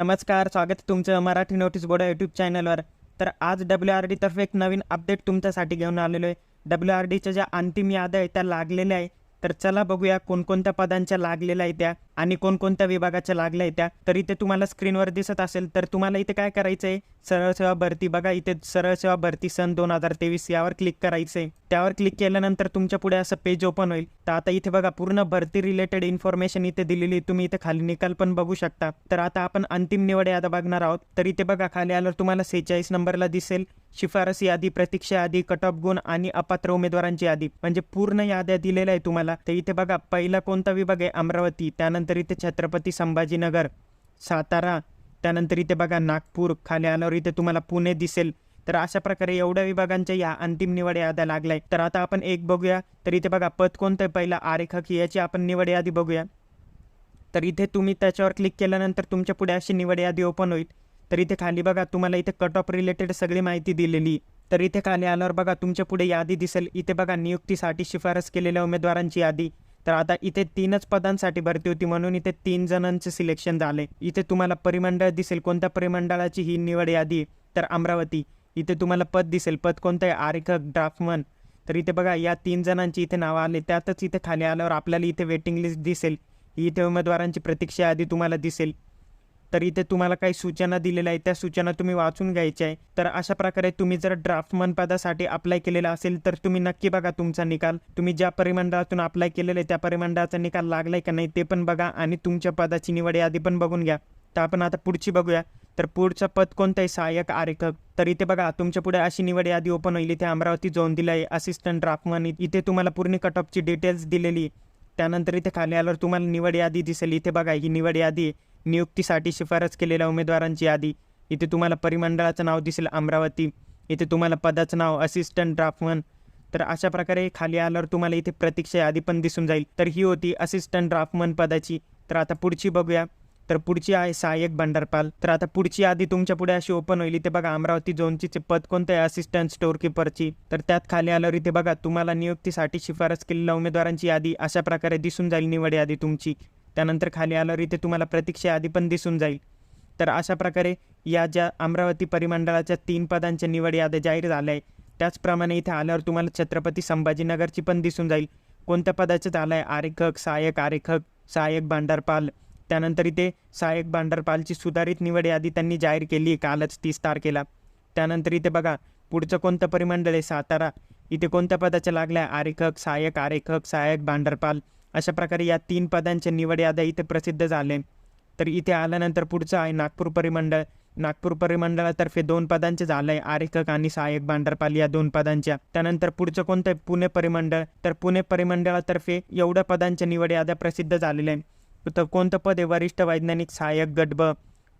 नमस्कार स्वागत तुमचं मराठी नोटीस बोर्ड यूट्यूब चॅनलवर तर आज डब्ल्यू आर डीतर्फे एक नवीन अपडेट तुमच्यासाठी घेऊन आलेलो आहे. डब्ल्यू आर डीच्या ज्या अंतिम याद्या आहेत त्या लागलेल्या आहे तर चला बघूया कोणकोणत्या पदांच्या लागलेल्या आहेत त्या. आणि कोणकोणत्या विभागाच्या लागल्या आहेत त्या तर इथे तुम्हाला स्क्रीनवर दिसत असेल तर तुम्हाला इथे काय करायचं आहे सरळ सेवा भरती बघा इथे सरळ सेवा भरती सन दोन हजार तेवीस यावर क्लिक करायचं आहे त्यावर क्लिक केल्यानंतर तुमच्यापुढे असं पेज ओपन होईल. तर आता इथे बघा पूर्ण भरती रिलेटेड इन्फॉर्मेशन इथे दिलेली तुम्ही इथे खाली निकाल पण बघू शकता. तर आता आपण अंतिम निवड यादी बघणार आहोत. तर इथे बघा खाली आल्यावर तुम्हाला सेहेचाळीस नंबरला दिसेल. शिफारस यादी प्रतीक्षा यादी कट ऑफ गुण आणि अपात्र उमेदवारांची यादी. म्हणजे पूर्ण याद्या दिलेल्या आहे तुम्हाला. तर इथे बघा पहिला कोणता विभाग आहे? अमरावती. त्यानंतर इथे छत्रपती संभाजीनगर सातारा त्यानंतर इथे बघा नागपूर खाली आल्यावर इथे तुम्हाला पुणे दिसेल. तर अशा प्रकारे एवढ्या विभागांच्या या अंतिम निवड याद्या लागल्या तर आता आपण एक बघूया. तर इथे बघा पद कोणतं आहे पहिला? आरेखक याची आपण निवड यादी बघूया. तर इथे तुम्ही त्याच्यावर क्लिक केल्यानंतर तुमच्यापुढे अशी निवड यादी ओपन होईल. तर इथे खाली बघा तुम्हाला इथे कट ऑफ रिलेटेड सगळी माहिती दिलेली. तर इथे खाली आल्यावर बघा तुमच्यापुढे यादी दिसेल. इथे बघा नियुक्तीसाठी शिफारस केलेल्या उमेदवारांची यादी. तर आता इथे तीनच पदांसाठी भरती होती म्हणून इथे तीन जणांचे सिलेक्शन झाले. इथे तुम्हाला परिमंडळ दिसेल. कोणत्या परिमंडळाची ही निवड यादी आहे? तर अमरावती. इथे तुम्हाला पद दिसेल. पद कोणतं आहे? आरेखक ड्राफ्टमन. तर इथे बघा या तीन जणांची इथे नावं आले. त्यातच इथे खाली आल्यावर आपल्याला इथे वेटिंग लिस्ट दिसेल. ही इथे उमेदवारांची प्रतीक्षा यादी तुम्हाला दिसेल. तर इथे तुम्हाला काही सूचना दिलेल्या आहेत. त्या सूचना तुम्ही वाचून घ्यायच्या आहे तर अशा प्रकारे तुम्ही जर ड्राफ्टमन पदासाठी अप्लाय केलेला असेल तर तुम्ही नक्की बघा तुमचा निकाल. तुम्ही ज्या परिमंडळातून अप्लाय केलेलं आहे त्या परिमंडळाचा निकाल लागलाय का नाही ते पण बघा आणि तुमच्या पदाची निवड यादी पण बघून घ्या. तर आपण आता पुढची बघूया. तर पुढचं पद कोणतं आहे सहाय्यक आरेखक. तर इथे बघा तुमच्यापुढे अशी निवड यादी ओपन होईल. इथे अमरावती झोन दिला आहे असिस्टंट ड्राफ्टमन इथे तुम्हाला पूर्ण कट ऑफची डिटेल्स दिलेली. त्यानंतर इथे खाली आल्यावर तुम्हाला निवड यादी दिसेल. इथे बघा ही निवड यादी आहे. नियुक्तीसाठी शिफारस केलेल्या उमेदवारांची यादी. इथे तुम्हाला परिमंडळाचं नाव दिसेल अमरावती. इथे तुम्हाला पदाचं नाव असिस्टंट ड्राफ्टमन तर अशा प्रकारे खाली आल्यावर तुम्हाला इथे प्रतीक्षा यादी पण दिसून जाईल. तर ही होती असिस्टंट ड्राफ्टमन पदाची. तर आता पुढची बघूया. तर पुढची आहे सहाय्यक भंडारपाल. तर आता पुढची यादी तुमच्यापुढे अशी ओपन होईल. इथे बघा अमरावती झोनचीचे पद कोणतं आहे? असिस्टंट स्टोअर किपरची तर त्यात खाली आल्यावर इथे बघा तुम्हाला नियुक्तीसाठी शिफारस केलेल्या उमेदवारांची यादी अशा प्रकारे दिसून जाईल. निवड यादी तुमची. त्यानंतर खाली आल्यावर इथे तुम्हाला प्रतीक्षा यादी पण दिसून जाईल. तर अशा प्रकारे या ज्या अमरावती परिमंडळाच्या तीन पदांच्या निवड याद्या जाहीर झाल्या आहे त्याचप्रमाणे इथे आल्यावर तुम्हाला छत्रपती संभाजीनगरची पण दिसून जाईल. कोणत्या पदाचं झालं आहे आरेखक सहाय्यक आरेखक सहाय्यक भांडारपाल. त्यानंतर इथे सहाय्यक भांडारपालची सुधारित निवड यादी त्यांनी जाहीर केली आहे कालच तीस तारखेला. त्यानंतर इथे बघा पुढचं कोणतं परिमंडळ आहे? सातारा. इथे कोणत्या पदाच्या लागल्या? आरेखक सहाय्यक आरेखक सहाय्यक भांडारपाल. अशा प्रकारे या तीन पदांच्या निवड याद्या इथे प्रसिद्ध झाले. तर इथे आल्यानंतर पुढचं आहे नागपूर परिमंडळ. नागपूर परिमंडळातर्फे दोन पदांचे झालं आहे आरेखक आणि सहाय्यक भांडारपाल या दोन पदांच्या. त्यानंतर पुढचं कोणतं आहे पुणे परिमंडळ. तर पुणे परिमंडळातर्फे एवढ्या पदांच्या निवड याद्या प्रसिद्ध झालेल्या आहे. तर कोणतं पद आहे? वरिष्ठ वैज्ञानिक सहाय्यक गट ब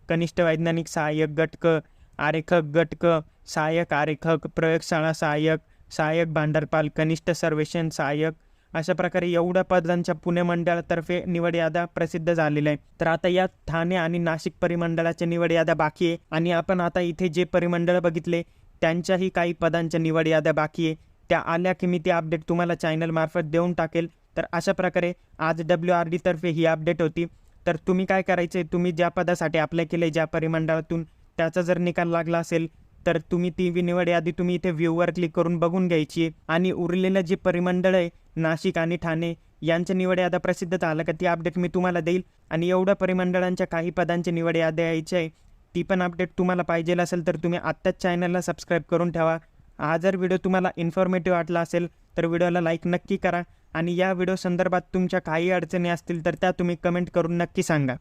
कनिष्ठ वैज्ञानिक सहाय्यक गट क आरेखक गट क सहाय्यक आरेखक प्रयोगशाळा सहाय्यक सहाय्यक भांडारपाल कनिष्ठ सर्वेक्षण सहाय्यक अशा प्रकारे एवढ्या पदांच्या पुणे मंडळातर्फे निवड याद्या प्रसिद्ध झालेल्या आहे तर आता या ठाणे आणि नाशिक परिमंडळाच्या निवड याद्या बाकी आहे. आणि आपण आता इथे जे परिमंडळ बघितले त्यांच्याही काही पदांच्या निवड याद्या बाकी आहे. त्या आल्या की मी ती अपडेट तुम्हाला चॅनलमार्फत देऊन टाकेल. तर अशा प्रकारे आज डब्ल्यू आर डीतर्फे ही अपडेट होती. तर तुम्ही काय करायचे तुम्ही ज्या पदासाठी अप्लाय केले ज्या परिमंडळातून त्याचा जर निकाल लागला असेल तर तुम्ही ती निवड यादी तुम्ही इथे व्ह्यूवर क्लिक करून बघून घ्यायची आहे. आणि उरलेलं जे परिमंडळ आहे नाशिक आणि ठाणे यांच्या निवड यादा प्रसिद्ध झालं का ती अपडेट मी तुम्हाला देईल. आणि एवढ्या परिमंडळांच्या काही पदांची निवड याद्या यायची आहे ती पण अपडेट तुम्हाला पाहिजे असेल तर तुम्ही आत्ताच चॅनलला सबस्क्राईब करून ठेवा. हा जर व्हिडिओ तुम्हाला इन्फॉर्मेटिव्ह वाटला असेल तर व्हिडिओला लाईक नक्की करा. आणि या व्हिडिओ संदर्भात तुमच्या काही अडचणी असतील तर त्या तुम्ही कमेंट करून नक्की सांगा.